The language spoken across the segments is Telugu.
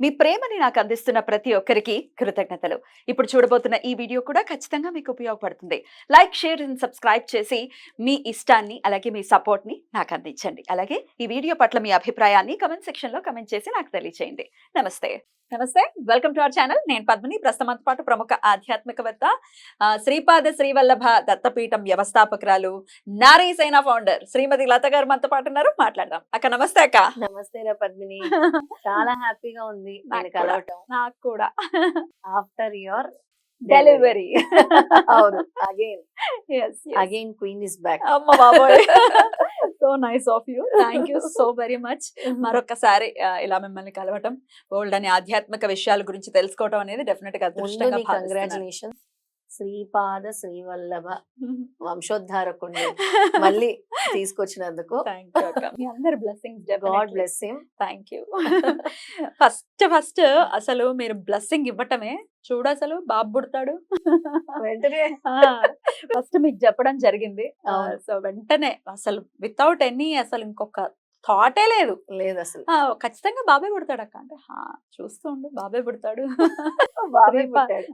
మీ ప్రేమని నాకు అందిస్తున్న ప్రతి ఒక్కరికి కృతజ్ఞతలు. ఇప్పుడు చూడబోతున్న ఈ వీడియో కూడా ఖచ్చితంగా మీకు ఉపయోగపడుతుంది. లైక్ షేర్ అండ్ సబ్స్క్రైబ్ చేసి మీ ఇష్టాన్ని అలాగే మీ సపోర్ట్ని నాకు అందించండి. అలాగే ఈ వీడియో పట్ల మీ అభిప్రాయాన్ని కమెంట్ సెక్షన్లో కమెంట్ చేసి నాకు తెలియచేయండి. నమస్తే. నమస్తే. Welcome to our channel. నేను పద్మిని. ప్రస్తుతంతో పాటు ప్రముఖ ఆధ్యాత్మికవేత్త ఆ, శ్రీపాద శ్రీవల్లభ దత్తపీఠం వ్యవస్థాపకురాలు నారీ సేనా ఫౌండర్ శ్రీమతి లత గారు మనతో పాటు ఉన్నారు. మాట్లాడదాం. అక్క నమస్తే అక్క. నమస్తే రా పద్మిని. చాలా హ్యాపీగా ఉంది. కలవటం నాకు కూడా. ఆఫ్టర్ యువర్ డెలివరీ అవును. Again again queen is back అమ్మ బాబోయ్. So nice of you thank you so very much మరొకసారి ఇలా మిమ్మల్ని కలవటం ఓల్డ్ అని ఆధ్యాత్మిక విషయాల గురించి తెలుసుకోవడం అనేది డెఫినెట్గా కంగ్రాచులేషన్ శ్రీపాద శ్రీవల్లభ వంశోద్ధారకుడిని మళ్ళీ తీసుకొచ్చినందుకు మీ అందరి blessings god thank you first first అసలు మీరు బ్లెస్సింగ్ ఇవ్వటమే. చూడు అసలు బాబు పుడతాడు. వెంటనే. ఫస్ట్ మీకు చెప్పడం జరిగింది. సో వెంటనే అసలు వితౌట్ ఎనీ అసలు ఇంకొక థాటే లేదు. లేదు అసలు. ఆ, ఖచ్చితంగా బాబాయ్ పుడతాడు అక్క అంటే "హా, చూస్తూ ఉండు బాబాయ్ పుడతాడు. బాబాయ్ శ్రీపా- పుట్టాడు.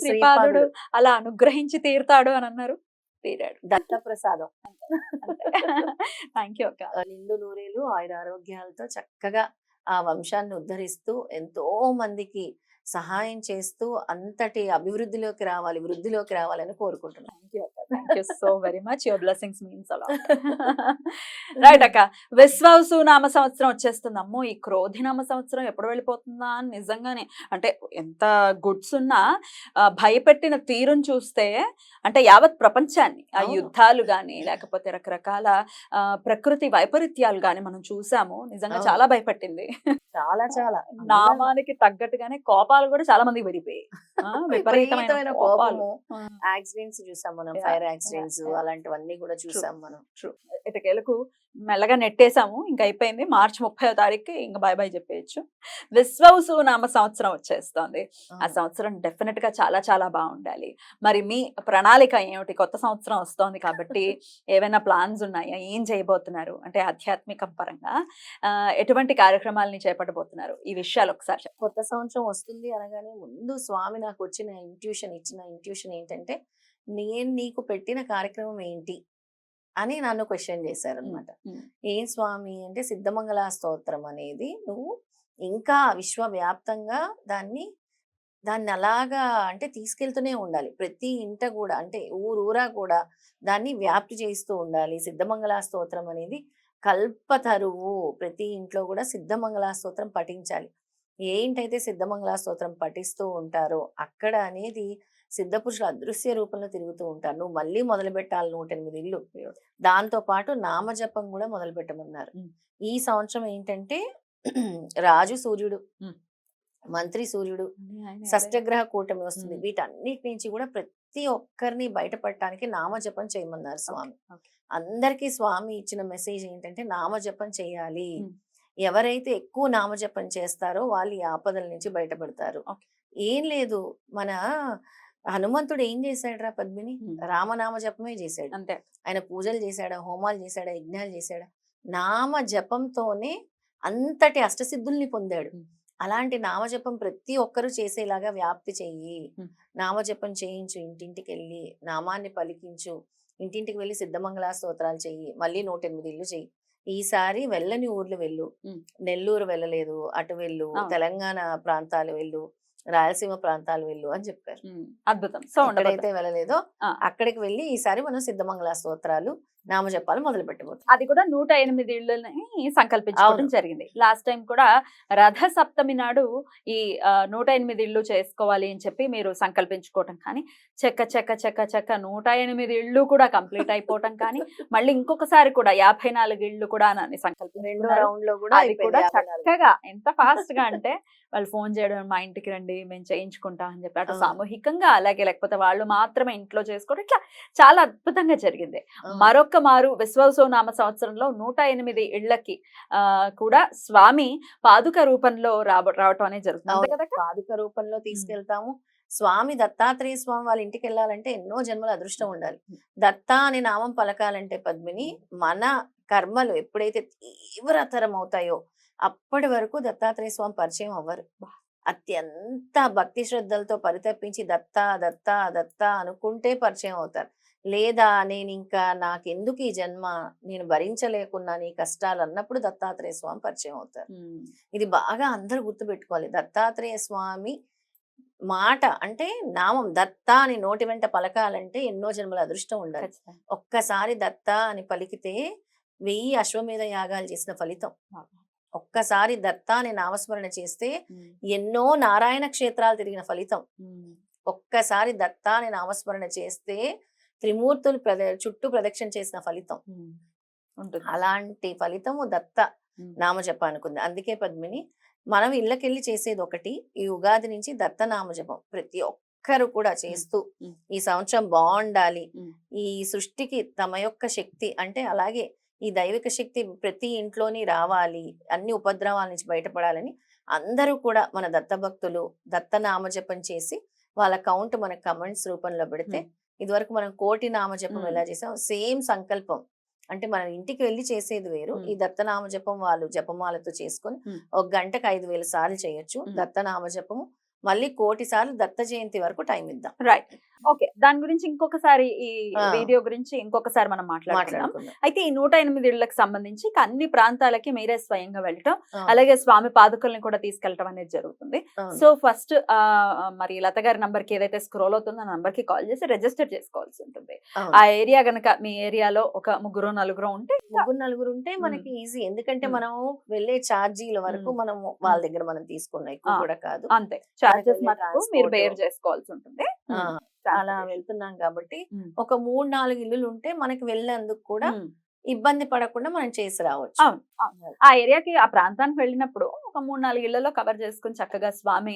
శ్రీపాదుడు అలా అనుగ్రహించి తీరుతాడు అని అన్నారు. తీరాడు. దత్త ప్రసాదం థ్యాంక్ యూ అక్క. నిండు నూరేలు ఆయుర ఆరోగ్యాలతో చక్కగా ఆ వంశాన్ని ఉద్ధరిస్తూ ఎంతో మందికి సహాయం చేస్తూ అంతటి అభివృద్ధిలోకి రావాలి వృద్ధిలోకి రావాలని కోరుకుంటున్నాను. థ్యాంక్ యూ అక్క. Thank you so very much your blessings means అలా రైట్ అక్క. విశ్వాసు నామ సంవత్సరం వచ్చేస్తుంది. అమ్మో ఈ క్రోధి నామ సంవత్సరం ఎప్పుడు వెళ్ళిపోతుందా అని నిజంగానే. అంటే ఎంత గుడ్స్ ఉన్నా భయపెట్టిన తీరును చూస్తే అంటే యావత్ ప్రపంచాన్ని ఆ. యుద్ధాలు గాని లేకపోతే రకరకాల ప్రకృతి వైపరీత్యాలు గాని మనం చూసాము. నిజంగా. చాలా భయపెట్టింది. చాలా చాలా. నామానికి తగ్గట్టుగానే కోపాలు కూడా చాలా మంది విరిపోయాయి విపరీతమైన కోపాలు. యాక్సిడెంట్స్ చూసాం మనం. Fire accidents. అలాంటివన్నీ కూడా చూసాం మనం. ఇటకేలకు మెల్లగా నెట్టేసాము ఇంకా అయిపోయింది. మార్చి ముప్పై తారీఖుకి ఇంకా బాయ్ బాయ్ చెప్పేయచ్చు. విశ్వసు నామ సంవత్సరం వచ్చేస్తోంది. ఆ సంవత్సరం డెఫినెట్గా చాలా చాలా బాగుండాలి. మరి మీ ప్రణాళిక ఏమిటి? కొత్త సంవత్సరం వస్తోంది కాబట్టి ఏవైనా ప్లాన్స్ ఉన్నాయా? ఏం చేయబోతున్నారు? అంటే ఆధ్యాత్మిక పరంగా ఎటువంటి కార్యక్రమాలని చేపట్టబోతున్నారు? ఈ విషయాలు ఒకసారి. కొత్త సంవత్సరం వస్తుంది అనగానే ముందు స్వామి నాకు వచ్చిన ఇంట్యూషన్ ఇచ్చిన ఇంట్యూషన్ ఏంటంటే నేను నీకు పెట్టిన కార్యక్రమం ఏంటి? అని నన్ను క్వశ్చన్ చేశారనమాట. ఏం స్వామి అంటే సిద్ధమంగళ స్తోత్రం అనేది నువ్వు ఇంకా విశ్వవ్యాప్తంగా దాన్ని దాన్ని అలాగా అంటే తీసుకెళ్తూనే ఉండాలి. ప్రతి ఇంట కూడా అంటే ఊరూరా కూడా దాన్ని వ్యాప్తి చేస్తూ ఉండాలి. సిద్ధమంగళ స్తోత్రం అనేది కల్పతరువు ప్రతి ఇంట్లో కూడా సిద్ధమంగళ స్తోత్రం పఠించాలి. ఏంటైతే సిద్ధమంగళ స్తోత్రం పఠిస్తూ ఉంటారో అక్కడ అనేది సిద్ధ పురుషులు అదృశ్య రూపంలో తిరుగుతూ ఉంటారు నువ్వు మళ్ళీ మొదలు పెట్టాలి నూట ఎనిమిది ఇల్లు దాంతో పాటు నామజపం కూడా మొదలు పెట్టమన్నారు. ఈ సంవత్సరం ఏంటంటే రాజు సూర్యుడు. మంత్రి సూర్యుడు షష్టగ్రహ కూటమి వస్తుంది. వీటన్నిటి నుంచి కూడా ప్రతి ఒక్కరిని బయటపడటానికి నామజపం చేయమన్నారు స్వామి. అందరికీ స్వామి ఇచ్చిన మెసేజ్ ఏంటంటే నామజపం చేయాలి. ఎవరైతే ఎక్కువ నామజపం చేస్తారో వాళ్ళు ఈ ఆపదల నుంచి బయటపడతారు. ఏం లేదు మన హనుమంతుడు ఏం చేశాడురా పద్మిని ఉమ్. రామనామ జపమే చేశాడు అంతే ఆయన పూజలు చేశాడా హోమాలు చేశాడా యజ్ఞాలు చేశాడా నామ జపంతోనే అంతటి అష్టసిద్ధుల్ని పొందాడు. అలాంటి నామజపం ప్రతి ఒక్కరూ చేసేలాగా వ్యాప్తి చెయ్యి. నామజపం చేయించు ఇంటింటికి వెళ్ళి నామాన్ని పలికించు ఇంటింటికి వెళ్ళి సిద్ధమంగళ స్తోత్రాలు చెయ్యి మళ్ళీ నూట ఎనిమిది ఇల్లు చెయ్యి ఈసారి వెళ్ళని ఊర్లు వెళ్ళు. నెల్లూరు వెళ్ళలేదు అటు వెళ్ళు. తెలంగాణ ప్రాంతాలు వెళ్ళు రాయలసీమ ప్రాంతాలు వెళ్ళు అని చెప్పారు. అద్భుతం సో ఎక్కడైతే వెళ్ళలేదో. అక్కడికి వెళ్ళి ఈసారి మనం సిద్ధమంగళ స్తోత్రాలు నామజపాలు మొదలు పెట్టబోతున్నాం అది కూడా నూట ఎనిమిది ఇళ్ళని సంకల్పించుకోవడం. జరిగింది లాస్ట్ టైం కూడా రథ సప్తమి నాడు ఈ నూట ఎనిమిది ఇళ్ళు చేసుకోవాలి అని చెప్పి మీరు సంకల్పించుకోవటం కానీ చెక్క చెక్క చెక్క చెక్క నూట ఎనిమిది ఇళ్ళు కూడా కంప్లీట్ అయిపోవటం కానీ మళ్ళీ ఇంకొకసారి కూడా యాభై నాలుగు ఇళ్ళు కూడా అని సంకల్పించుకున్నారు అది కూడా. చక్కగా ఎంత ఫాస్ట్గా అంటే వాళ్ళు ఫోన్ చేయడం మా ఇంటికి రండి మేము చేయించుకుంటాం అని చెప్పి అటు అవును. సామూహికంగా అలాగే లేకపోతే వాళ్ళు మాత్రమే ఇంట్లో చేసుకోవడం ఇట్లా చాలా అద్భుతంగా జరిగింది. మరొక మారు విశ్వసో నామ సంవత్సరంలో నూట ఎనిమిది ఇళ్ళకి ఆ కూడా స్వామి పాదుక రూపంలో రావ రావటం అనేది జరుగుతుంది. కదా పాదుక రూపంలో తీసుకెళ్తాము. స్వామి దత్తాత్రేయ స్వామి వాళ్ళ ఇంటికి వెళ్ళాలంటే ఎన్నో జన్మల అదృష్టం ఉండాలి. దత్తా అనే నామం పలకాలంటే పద్మిని మన కర్మలు ఎప్పుడైతే తీవ్రతరం అవుతాయో అప్పటి వరకు దత్తాత్రేయ స్వామి పరిచయం అవ్వరు. అత్యంత భక్తి శ్రద్ధలతో పరితపించి దత్తా దత్తా దత్తా అనుకుంటే పరిచయం అవుతారు. లేదా నేను ఇంకా నాకెందుకు ఈ జన్మ? నేను భరించలేకున్నాను ఈ కష్టాలు అన్నప్పుడు దత్తాత్రేయ స్వామి పరిచయం అవుతారు. ఇది బాగా అందరూ గుర్తుపెట్టుకోవాలి. దత్తాత్రేయ స్వామి మాట అంటే నామం. దత్త అని నోటి వెంట పలకాలంటే ఎన్నో జన్మల అదృష్టం ఉండాలి. ఒక్కసారి దత్త అని పలికితే వెయ్యి అశ్వమేధ యాగాలు చేసిన ఫలితం. ఒక్కసారి దత్త అని నామస్మరణ చేస్తే ఎన్నో నారాయణ క్షేత్రాలు తిరిగిన ఫలితం. ఒక్కసారి దత్త అని నామస్మరణ చేస్తే త్రిమూర్తులు ప్రద చుట్టూ ప్రదక్షిణ చేసిన ఫలితం. ఉంటుంది. అలాంటి ఫలితము దత్త ఉమ్, నామజపానికి ఉంది అందుకే పద్మిని మనం ఇళ్ళకెళ్ళి చేసేది ఒకటి ఈ ఉగాది నుంచి దత్త నామజపం ప్రతి ఒక్కరు కూడా చేస్తూ. ఈ సంవత్సరం బాగుండాలి. ఈ సృష్టికి తమ యొక్క శక్తి అంటే అలాగే ఈ దైవిక శక్తి ప్రతి ఇంట్లోని రావాలి అన్ని ఉపద్రవాల నుంచి బయటపడాలని అందరూ కూడా మన దత్త భక్తులు దత్త నామజపం చేసి వాళ్ళ కౌంట్ మన కమెంట్స్ రూపంలో పెడితే. ఇదివరకు మనం కోటి నామజపం. ఎలా చేసాం సేమ్ సంకల్పం అంటే మనం ఇంటికి వెళ్ళి చేసేది వేరు. ఈ దత్తనామ జపం వాళ్ళు జపమాలతో చేసుకొని. ఒక గంటకు ఐదు వేల సార్లు చేయొచ్చు. దత్తనామ జపము మళ్ళీ కోటి సార్లు దత్త జయంతి వరకు టైం ఇద్దాం రైట్ ఓకే దాని గురించి ఇంకొకసారి ఈ. వీడియో గురించి ఇంకొకసారి మనం మాట్లాడుకుందాం మాట్లాడుకుందాం అయితే ఈ నూట ఎనిమిది ఇళ్ళకు సంబంధించి అన్ని ప్రాంతాలకి మీరే స్వయంగా వెళ్ళటం అలాగే స్వామి పాదుకల్ని కూడా తీసుకెళ్ళటం అనేది జరుగుతుంది. సో ఫస్ట్ మరి లత గారి నంబర్కి ఏదైతే స్క్రోల్ అవుతుందో ఆ నంబర్కి కాల్ చేసి రిజిస్టర్ చేసుకోవాల్సి ఉంటుంది. ఆ ఏరియా గనక మీ ఏరియాలో ఒక ముగ్గురు నలుగురు ఉంటే ముగ్గురు నలుగురు ఉంటే మనకి ఈజీ ఎందుకంటే. మనం వెళ్ళే ఛార్జీల వరకు. మనం వాళ్ళ దగ్గర మనం తీసుకున్నాం ఎక్కువ ఆ. కూడా కాదు అంతే మటుకు మీరు. బేర్ చేసుకోవాల్సి ఉంటుంది అలా వెళ్తున్నాం కాబట్టి. ఒక మూడు నాలుగు ఇల్లులు ఉంటే మనకి వెళ్ళేందుకు కూడా. ఇబ్బంది పడకుండా మనం చేసి రావచ్చు. ఆ ఏరియాకి ఆ ప్రాంతానికి వెళ్ళినప్పుడు ఒక మూడు నాలుగు ఇళ్ళలో కవర్ చేసుకుని చక్కగా స్వామి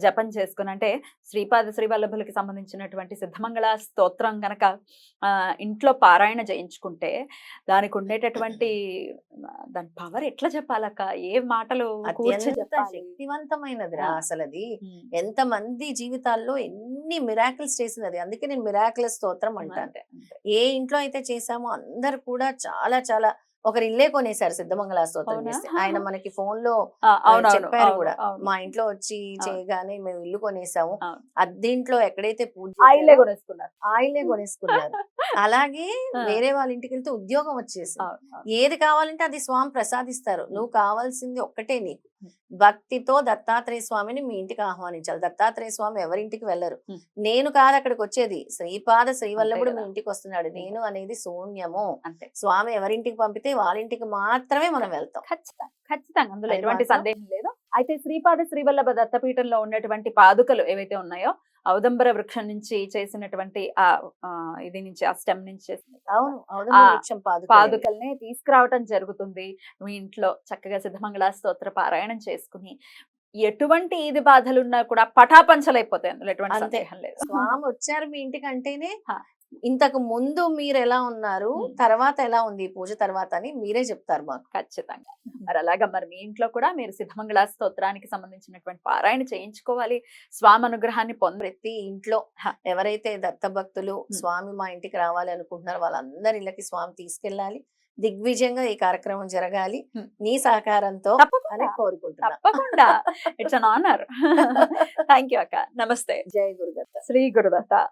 జపం చేసుకుని అంటే శ్రీపాద శ్రీవల్లభులకి సంబంధించినటువంటి సిద్ధమంగళ స్తోత్రం గనక ఆ, ఇంట్లో పారాయణ చేయించుకుంటే దానికి ఉండేటటువంటి దాని పవర్ ఎట్లా చెప్పాలక్క ఏ మాటలు శక్తివంతమైనది రా. అసలు అది ఉమ్. ఎంత మంది జీవితాల్లో ఎన్ని మిరాకిల్స్ చేసింది అది అందుకే నేను మిరాకిల్ స్తోత్రం అంటాను అంతే. ఏ ఇంట్లో అయితే చేసామో అందరు కూడా చాలా చాలా ఒకరు ఇల్లే కొనేశారు సిద్ధమంగళ స్తోత్రం? చేస్తే. ఆయన మనకి ఫోన్లో చెప్పారు కూడా. మా ఇంట్లో వచ్చి చేయగానే మేము ఇల్లు కొనేసాము. అద్దీంట్లో ఎక్కడైతే పూజ ఆయిలే కొనేసుకున్నారు. ఆయిలే కొనేసుకున్నారు. అలాగే. వేరే వాళ్ళ ఇంటికి వెళ్తే ఉద్యోగం వచ్చేసి. ఏది కావాలంటే అది స్వామి ప్రసాదిస్తారు. నువ్వు కావాల్సింది ఒక్కటే నీకు. భక్తితో దత్తాత్రేయ స్వామిని మీ ఇంటికి ఆహ్వానించాలి. దత్తాత్రేయ స్వామి ఎవరింటికి వెళ్ళరు. నేను కాదు అక్కడికి వచ్చేది. శ్రీపాద శ్రీవల్లభుడు మీ. ఇంటికి వస్తున్నాడు. నేను అనేది శూన్యము. అంతే. స్వామి ఎవరింటికి పంపితే వాళ్ళ ఇంటికి మాత్రమే మనం వెళ్తాం ఖచ్చితంగా ఖచ్చితంగా అందులో అది ఎటువంటి సందేహం లేదు అయితే శ్రీపాద శ్రీవల్లభ దత్తపీఠంలో ఉన్నటువంటి పాదుకలు ఏవైతే ఉన్నాయో ఔదంబర వృక్షం నుంచి చేసినటువంటి ఆ ఇది నుంచి ఆ స్టెమ్ నుంచి చేసిన. పాదుకల్ని తీసుకురావటం జరుగుతుంది మీ ఇంట్లో చక్కగా సిద్ధమంగళ స్తోత్ర పారాయణం చేసుకుని ఎటువంటి ఈది బాధలు ఉన్నా కూడా పటాపంచలైపోతాయి అందులో ఎటువంటి. సందేహం లేదు స్వామి వచ్చారు మీ ఇంటికి అంటేనే. ఇంతకు ముందు మీరు ఎలా ఉన్నారు. తర్వాత ఎలా ఉంది పూజ తర్వాత అని మీరే చెప్తారు మాకు. ఖచ్చితంగా. మరి అలాగా మరి మీ ఇంట్లో కూడా మీరు సిద్ధమంగళ స్తోత్రానికి సంబంధించినటువంటి పారాయణ చేయించుకోవాలి. స్వామి అనుగ్రహాన్ని పొంద ప్రతి ఇంట్లో. ఎవరైతే దత్త భక్తులు. స్వామి మా ఇంటికి రావాలి అనుకుంటున్నారో వాళ్ళందరి ఇళ్ళకి స్వామి తీసుకెళ్ళాలి. దిగ్విజయంగా ఈ కార్యక్రమం జరగాలి. నీ సహకారంతో అని కోరుకుంటున్నా. తప్పకుండా. It's an honour thank you అక్క. నమస్తే. జై గురుదత్త. శ్రీ గురుదత్త.